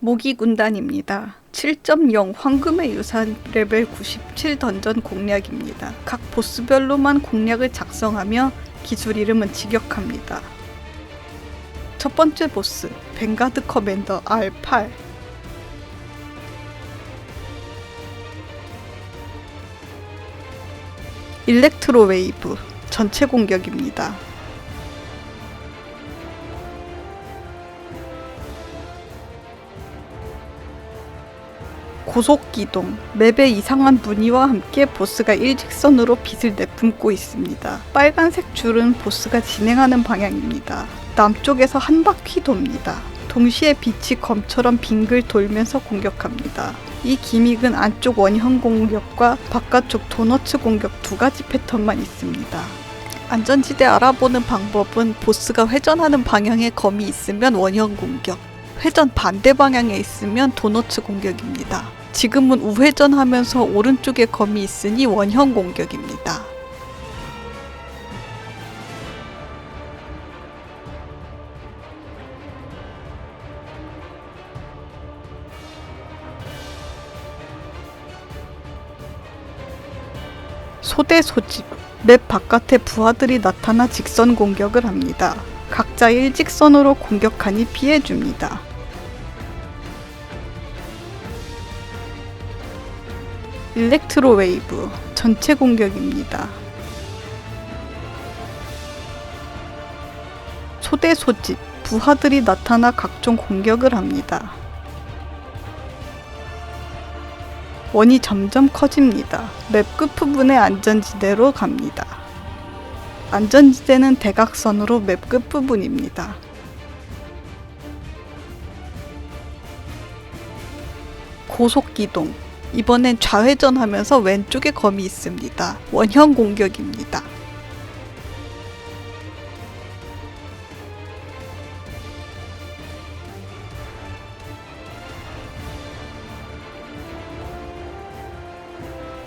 모기 군단입니다. 7.0 황금의 유산 레벨 97 던전 공략입니다. 각 보스별로만 공략을 작성하며 기술 이름은 직역합니다. 첫 번째 보스 벵가드 커맨더 R8 일렉트로 웨이브 전체 공격입니다. 고속기동 맵의 이상한 무늬와 함께 보스가 일직선으로 빛을 내뿜고 있습니다. 빨간색 줄은 보스가 진행하는 방향입니다. 남쪽에서 한 바퀴 돕니다. 동시에 빛이 검처럼 빙글 돌면서 공격합니다. 이 기믹은 안쪽 원형 공격과 바깥쪽 도너츠 공격 두 가지 패턴만 있습니다. 안전지대 알아보는 방법은 보스가 회전하는 방향에 검이 있으면 원형 공격, 회전 반대 방향에 있으면 도너츠 공격입니다. 지금은 우회전하면서 오른쪽에 검이 있으니 원형 공격입니다. 소대 소집 맵 바깥에 부하들이 나타나 직선 공격을 합니다. 각자 일직선으로 공격하니 피해줍니다. 일렉트로 웨이브 전체 공격입니다. 소대 소집 부하들이 나타나 각종 공격을 합니다. 원이 점점 커집니다. 맵 끝부분의 안전지대로 갑니다. 안전지대는 대각선으로 맵 끝부분입니다. 고속기동 이번엔 좌회전하면서 왼쪽에 검이 있습니다. 원형 공격입니다.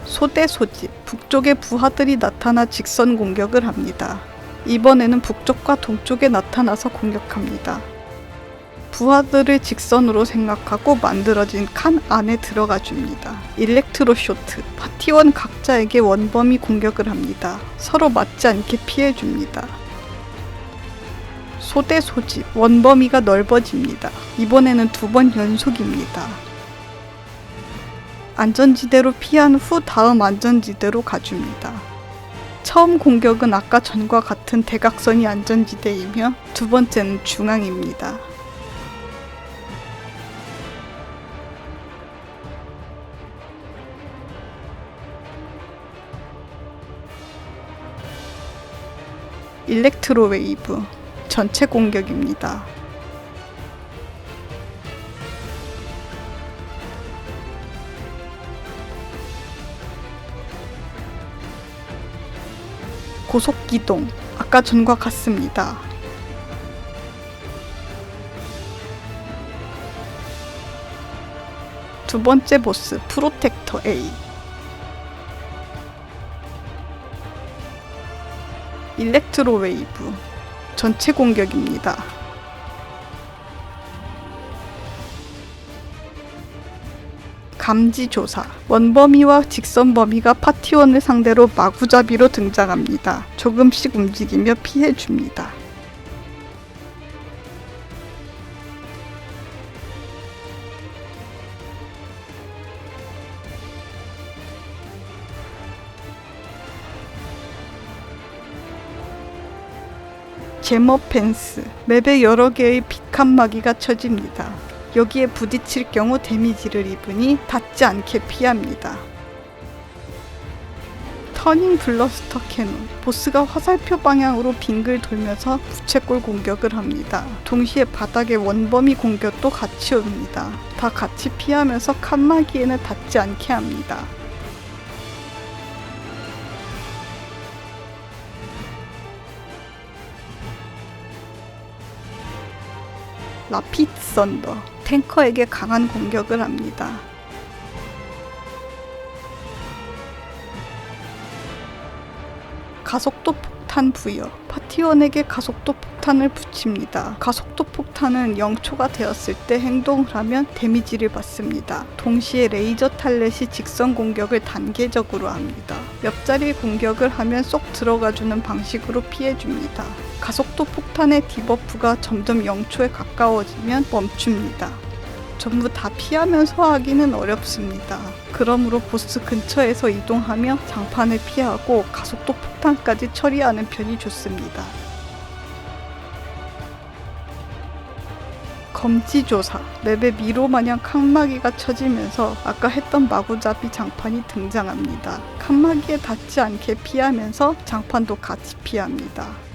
소대 소집 북쪽에 부하들이 나타나 직선 공격을 합니다. 이번에는 북쪽과 동쪽에 나타나서 공격합니다. 부하들을 직선으로 생각하고 만들어진 칸 안에 들어가 줍니다. 일렉트로 쇼트. 파티원 각자에게 원범위 공격을 합니다. 서로 맞지 않게 피해 줍니다. 소대 소집. 원범위가 넓어집니다. 이번에는 두 번 연속입니다. 안전지대로 피한 후 다음 안전지대로 가줍니다. 처음 공격은 아까 전과 같은 대각선이 안전지대이며 두 번째는 중앙입니다. 일렉트로 웨이브 전체 공격입니다. 고속기동 아까 전과 같습니다. 두 번째 보스 프로텍터 A 일렉트로 웨이브 전체 공격입니다. 감지 조사 원범위와 직선 범위가 파티원을 상대로 마구잡이로 등장합니다. 조금씩 움직이며 피해 줍니다. 제머 펜스 맵에 여러 개의 빛한 마기가 쳐집니다. 여기에 부딪힐 경우 데미지를 입으니 닿지 않게 피합니다. 터닝 블러스터 캐논 보스가 화살표 방향으로 빙글 돌면서 부채꼴 공격을 합니다. 동시에 바닥에 원범위 공격도 같이 옵니다. 다 같이 피하면서 칸마기에는 닿지 않게 합니다. 라피트 썬더 탱커에게 강한 공격을 합니다. 가속도 폭탄 부여. 파티원에게 가속도 폭탄을 붙입니다. 가속도 폭탄은 0초가 되었을 때 행동을 하면 데미지를 받습니다. 동시에 레이저 탈렛이 직선 공격을 단계적으로 합니다. 옆자리 공격을 하면 쏙 들어가주는 방식으로 피해줍니다. 가속도 폭탄의 디버프가 점점 0초에 가까워지면 멈춥니다. 전부 다 피하면서 하기는 어렵습니다. 그러므로 보스 근처에서 이동하며 장판을 피하고 가속도 폭탄까지 처리하는 편이 좋습니다. 검지조사 맵에 미로 마냥 칸막이가 쳐지면서 아까 했던 마구잡이 장판이 등장합니다. 칸막이에 닿지 않게 피하면서 장판도 같이 피합니다.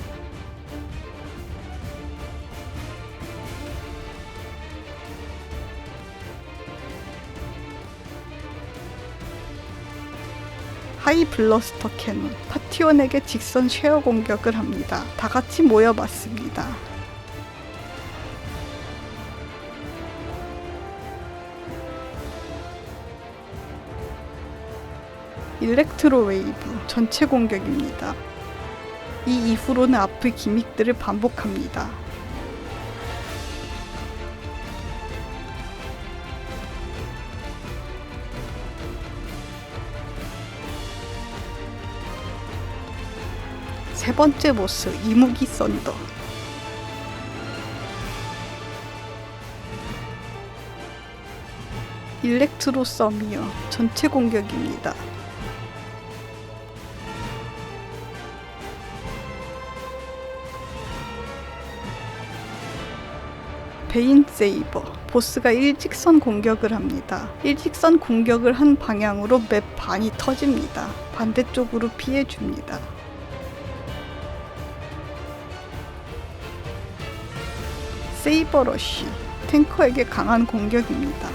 하이 블러스터 캐논 파티원에게 직선 쉐어 공격을 합니다. 다 같이 모여 맞습니다. 일렉트로 웨이브 전체 공격입니다. 이 이후로는 앞의 기믹들을 반복합니다. 세 번째 보스 이무기 썬더 일렉트로 썸이요 전체 공격입니다. 베인 세이버 보스가 일직선 공격을 합니다. 일직선 공격을 한 방향으로 맵 반이 터집니다. 반대쪽으로 피해줍니다. 세이버러쉬 탱커에게 강한 공격입니다.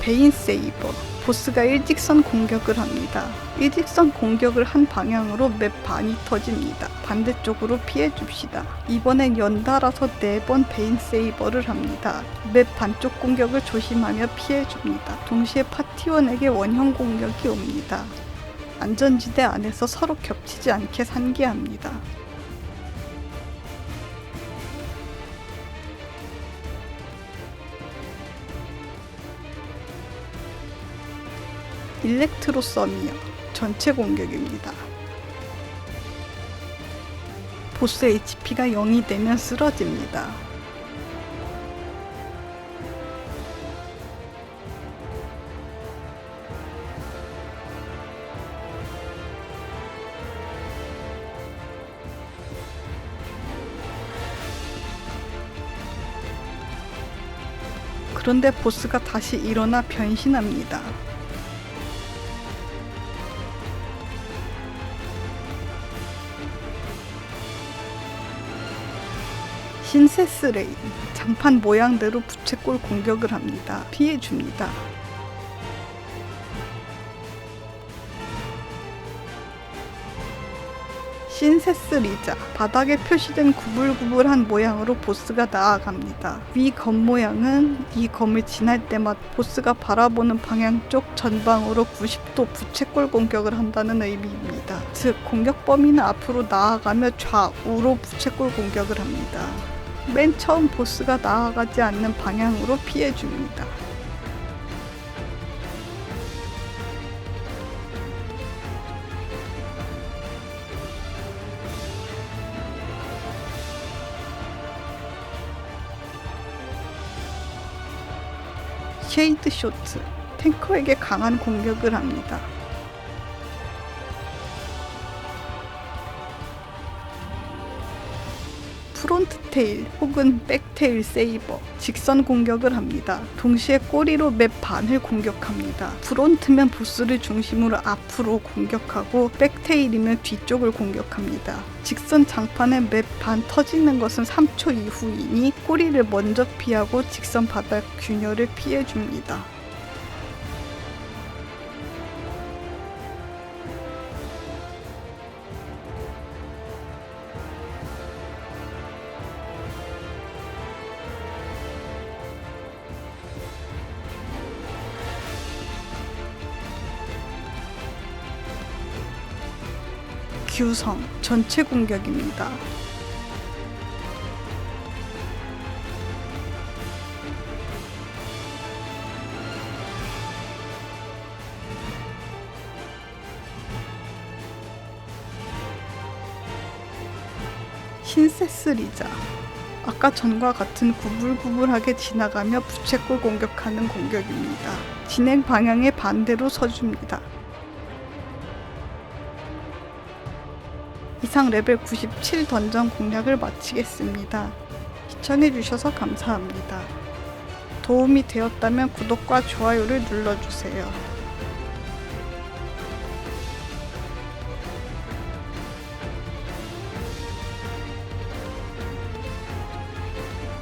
베인 세이버 보스가 일직선 공격을 합니다. 일직선 공격을 한 방향으로 맵 반이 터집니다. 반대쪽으로 피해 줍시다. 이번엔 연달아서 4번 베인 세이버를 합니다. 맵 반쪽 공격을 조심하며 피해 줍니다. 동시에 파티원에게 원형 공격이 옵니다. 안전지대 안에서 서로 겹치지 않게 산기합니다. 일렉트로 썸이요. 전체 공격입니다. 보스 HP가 0이 되면 쓰러집니다. 그런데 보스가 다시 일어나 변신합니다. 신세스 레인 장판 모양대로 부채꼴 공격을 합니다. 피해줍니다. 신세스 리자 바닥에 표시된 구불구불한 모양으로 보스가 나아갑니다. 위검 모양은 이 검을 지날 때마다 보스가 바라보는 방향 쪽 전방으로 90도 부채꼴 공격을 한다는 의미입니다. 즉 공격 범위는 앞으로 나아가며 좌우로 부채꼴 공격을 합니다. 맨 처음 보스가 나아가지 않는 방향으로 피해줍니다. 쉐이드 쇼트 탱커에게 강한 공격을 합니다. 프론트 테일 혹은 백테일 세이버 직선 공격을 합니다. 동시에 꼬리로 맵 반을 공격합니다. 프론트면 보스를 중심으로 앞으로 공격하고 백테일이면 뒤쪽을 공격합니다. 직선 장판에 맵 반 터지는 것은 3초 이후이니 꼬리를 먼저 피하고 직선 바닥 균열을 피해줍니다. 규성, 전체 공격입니다. 신세스 리자. 아까 전과 같은 구불구불하게 지나가며 부채꼴 공격하는 공격입니다. 진행 방향의 반대로 서줍니다. 이상 레벨 97 던전 공략을 마치겠습니다. 시청해주셔서 감사합니다. 도움이 되었다면 구독과 좋아요를 눌러주세요.